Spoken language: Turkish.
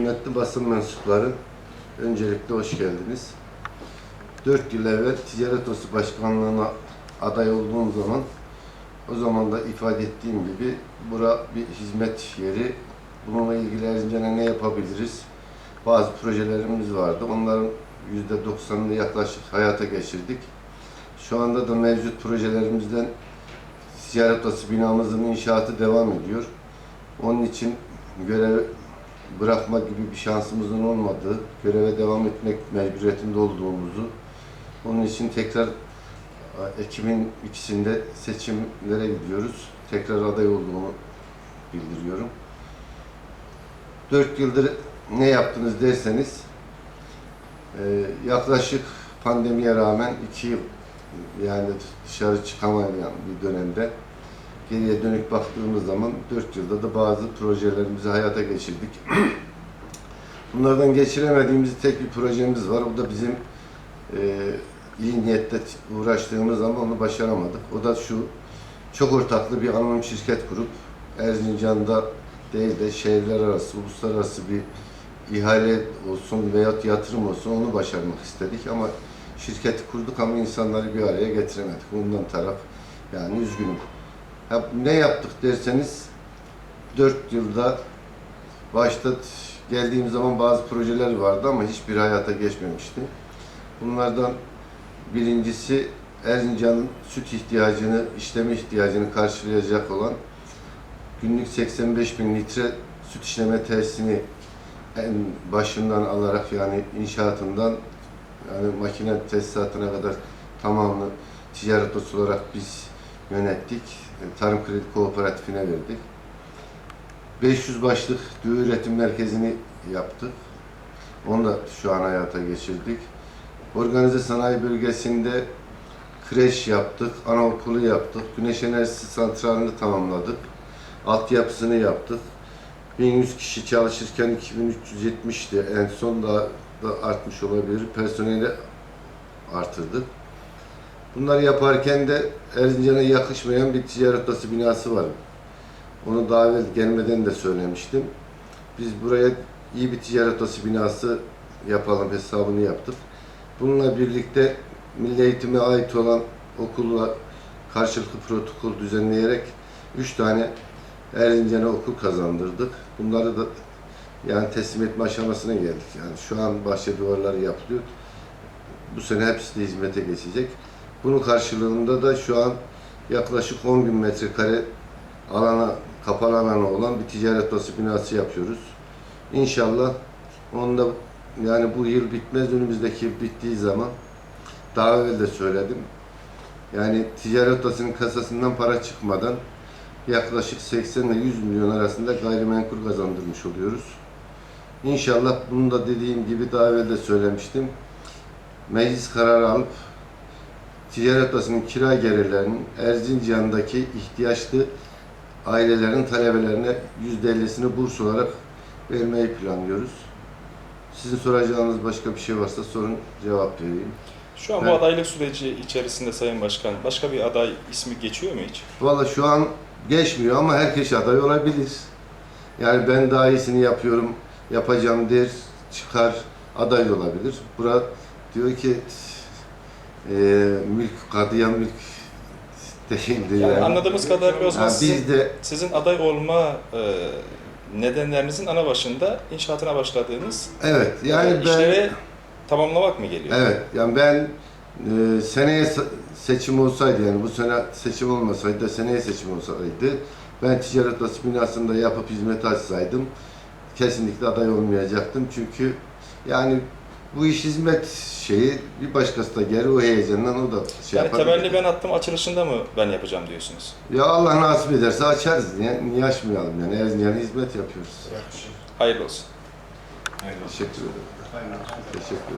Kıymetli basın mensupları, öncelikle hoş geldiniz. 4 yıl evvel Ticaret Odası Başkanlığı'na aday olduğum zaman, o zaman da ifade ettiğim gibi, bura bir hizmet yeri. Bununla ilgili Erzincan'a ne yapabiliriz? Bazı projelerimiz vardı. Onların %90'ını yaklaşık hayata geçirdik. Şu anda da mevcut projelerimizden Ticaret Odası binamızın inşaatı devam ediyor. Onun için görev bırakma gibi bir şansımızın olmadığı, göreve devam etmek mecburiyetinde olduğumuzu, onun için tekrar Ekim'in ikisinde seçimlere gidiyoruz. Tekrar aday olduğumu bildiriyorum. Dört yıldır ne yaptınız derseniz, e, yaklaşık pandemiye rağmen iki yıl yani dışarı çıkamayan bir dönemde geriye dönük baktığımız zaman 4 yılda da bazı projelerimizi hayata geçirdik. Bunlardan geçiremediğimiz tek bir projemiz var. O da bizim e, iyi niyetle uğraştığımız ama onu başaramadık. O da şu, çok ortaklı bir anonim şirket kurup Erzincan'da değil de şehirler arası, uluslararası bir ihale olsun veyahut yatırım olsun onu başarmak istedik ama şirketi kurduk ama insanları bir araya getiremedik. Ondan taraf yani üzgünüm. Ne yaptık derseniz 4 yılda başta geldiğim zaman bazı projeler vardı ama hiçbir hayata geçmemişti. Bunlardan birincisi Erzincan'ın süt ihtiyacını, işleme ihtiyacını karşılayacak olan günlük 85 bin litre süt işleme tesisini en başından alarak yani inşaatından yani makine tesisatına kadar tamamını ticaret olarak biz yönettik. Tarım Kredi Kooperatifine verdik. 500 başlık düğü üretim merkezini yaptık. Onu da şu an hayata geçirdik. Organize sanayi bölgesinde kreş yaptık, anaokulu yaptık, güneş enerjisi santralini tamamladık, altyapısını yaptık. 1100 kişi çalışırken 2370'ti. En son daha da artmış olabilir. Personeli artırdık. Bunları yaparken de Erzincan'a yakışmayan bir ticaret odası binası var. Onu daha evvel gelmeden de söylemiştim. Biz buraya iyi bir ticaret odası binası yapalım hesabını yaptık. Bununla birlikte milli eğitime ait olan okulla karşılıklı protokol düzenleyerek üç tane Erzincan'a okul kazandırdık. Bunları da yani teslim etme aşamasına geldik. Yani şu an bahçe duvarları yapılıyor. Bu sene hepsi de hizmete geçecek. Bunun karşılığında da şu an yaklaşık 10 bin metrekare alana, kapalı alana olan bir ticaret odası binası yapıyoruz. İnşallah onda yani bu yıl bitmez, önümüzdeki yıl bittiği zaman daha evvel de söyledim. Yani ticaret odasının kasasından para çıkmadan yaklaşık 80 ile 100 milyon arasında gayrimenkul kazandırmış oluyoruz. İnşallah bunu da dediğim gibi daha evvel de söylemiştim. Meclis kararı alıp ticaret odasının kira gelirlerinin Erzincan'daki ihtiyaçlı ailelerin talebelerine %50'sini burs olarak vermeyi planlıyoruz. Sizin soracağınız başka bir şey varsa sorun cevap vereyim. Şu an bu Evet. adaylık süreci içerisinde Sayın Başkan başka bir aday ismi geçiyor mu hiç? Valla şu an geçmiyor ama herkes aday olabilir. Yani ben daha iyisini yapıyorum, yapacağım der, çıkar, aday da olabilir. Bura diyor ki e, mülk, kadıya mülk değildi Yani yani. anladığımız kadarıyla o zaman Ha, sizin, de sizin aday olma e, nedenlerinizin ana başında inşaatına başladığınız evet yani e, ben işleri tamamlamak mı geliyor? evet yani ben e, seneye se- seçim olsaydı yani bu sene seçim olmasaydı da seneye seçim olsaydı ben ticaret odası binasında yapıp hizmet açsaydım kesinlikle aday olmayacaktım çünkü yani bu iş hizmet şeyi bir başkası da geri o heyecandan o da şey yani yapabilir. temelli ben attım açılışında mı ben yapacağım diyorsunuz? Ya Allah nasip ederse açarız niye, niye açmayalım yani Erzincan'a hizmet yapıyoruz. Hayırlı olsun. Teşekkür ederim. Teşekkür ederim.